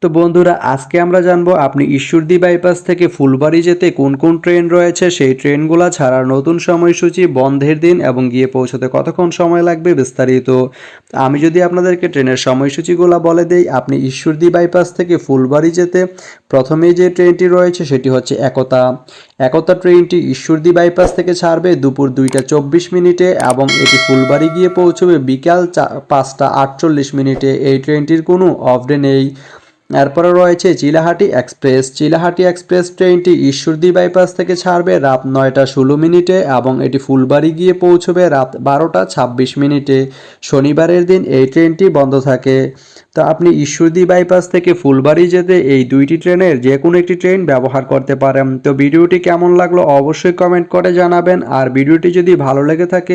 তো বন্ধুরা, আজকে আমরা জানব আপনি ঈশ্বরদী বাইপাস থেকে ফুলবাড়ি যেতে কোন কোন ট্রেন রয়েছে? সেই ট্রেনগুলো ছাড়ার নতুন সময়সূচি, বন্ধের দিন এবং গিয়ে পৌঁছতে কতক্ষণ সময় লাগবে বিস্তারিত। আমি যদি আপনাদেরকে ট্রেনের সময়সূচিগুলো বলে দেই, আপনি ঈশ্বরদী বাইপাস থেকে ফুলবাড়ি যেতে প্রথমেই যে ট্রেনটি রয়েছে সেটি হচ্ছে একতা। একতা ট্রেনটি ঈশ্বরদী বাইপাস থেকে ছাড়বে দুপুর দুইটা চব্বিশ মিনিটে এবং এটি ফুলবাড়ি গিয়ে পৌঁছবে বিকাল চা- পাঁচটা আটচল্লিশ মিনিটে। এই ট্রেনটির কোনো অফ ডে নেই। এরপরে রয়েছে চিলাহাটি এক্সপ্রেস। চিলাহাটি এক্সপ্রেস ট্রেনটি ঈশ্বরদী বাইপাস থেকে ছাড়বে রাত নয়টা ষোলো মিনিটে এবং এটি ফুলবাড়ি গিয়ে পৌঁছবে রাত বারোটা ছাব্বিশ মিনিটে। শনিবারের দিন এই ট্রেনটি বন্ধ থাকে। তো আপনি ঈশ্বরদী বাইপাস থেকে ফুলবাড়ি যেতে এই দুইটি ট্রেনের যে কোনো একটি ট্রেন ব্যবহার করতে পারেন। তো ভিডিওটি কেমন লাগল অবশ্যই কমেন্ট করে জানাবেন। আর ভিডিওটি যদি ভালো লেগে থাকে